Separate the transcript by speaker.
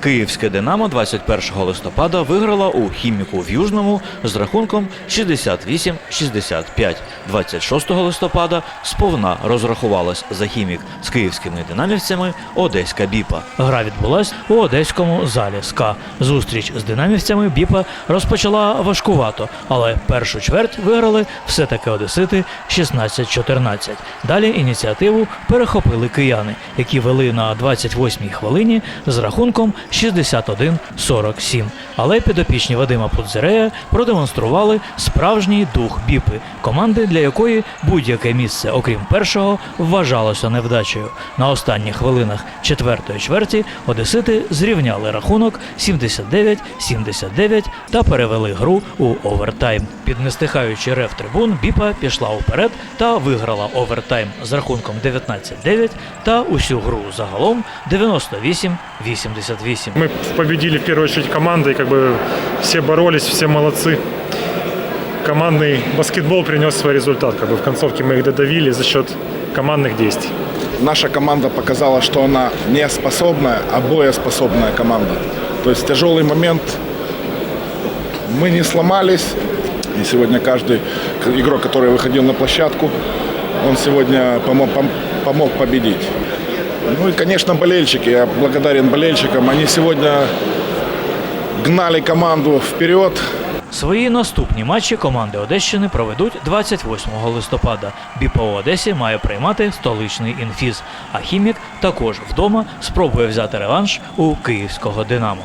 Speaker 1: Київське Динамо 21 листопада виграла у хіміку в Южному з рахунком 68-65. 26 листопада сповна розрахувалась за хімік з київськими динамівцями Одеська Біпа. Гра відбулась у одеському залі СКА. Зустріч з динамівцями Біпа розпочала важкувато, але першу чверть виграли все-таки одесити 16-14. Далі ініціативу перехопили кияни, які вели на 28-й хвилині з рахунком 61-47. Але підопічні Вадима Пудзерея продемонстрували справжній дух біпи, команди, для якої будь-яке місце, окрім першого, вважалося невдачею. На останніх хвилинах четвертої чверті одесити зрівняли рахунок 79-79 та перевели гру у овертайм. Під нестихаючий рев трибун Біпа пішла уперед та виграла овертайм з рахунком 19-9 та усю гру загалом 98-88.
Speaker 2: Мы победили в первую очередь командой, как бы все боролись, все молодцы. Командный баскетбол принес свой результат. Как бы в концовке мы их додавили за счет командных действий.
Speaker 3: Наша команда показала, что она не способная, а боеспособная команда. То есть тяжелый момент мы не сломались. И сегодня каждый игрок, который выходил на площадку, он сегодня помог, пом- помог победить. Ну и, конечно, болельщики. Я благодарен болельщикам. Они сегодня гнали команду вперед.
Speaker 1: Свої наступні матчі команди Одещини проведуть 28 листопада. Біпо Одесі має приймати столичний інфіз, а хімік також вдома спробує взяти реванш у київського Динамо.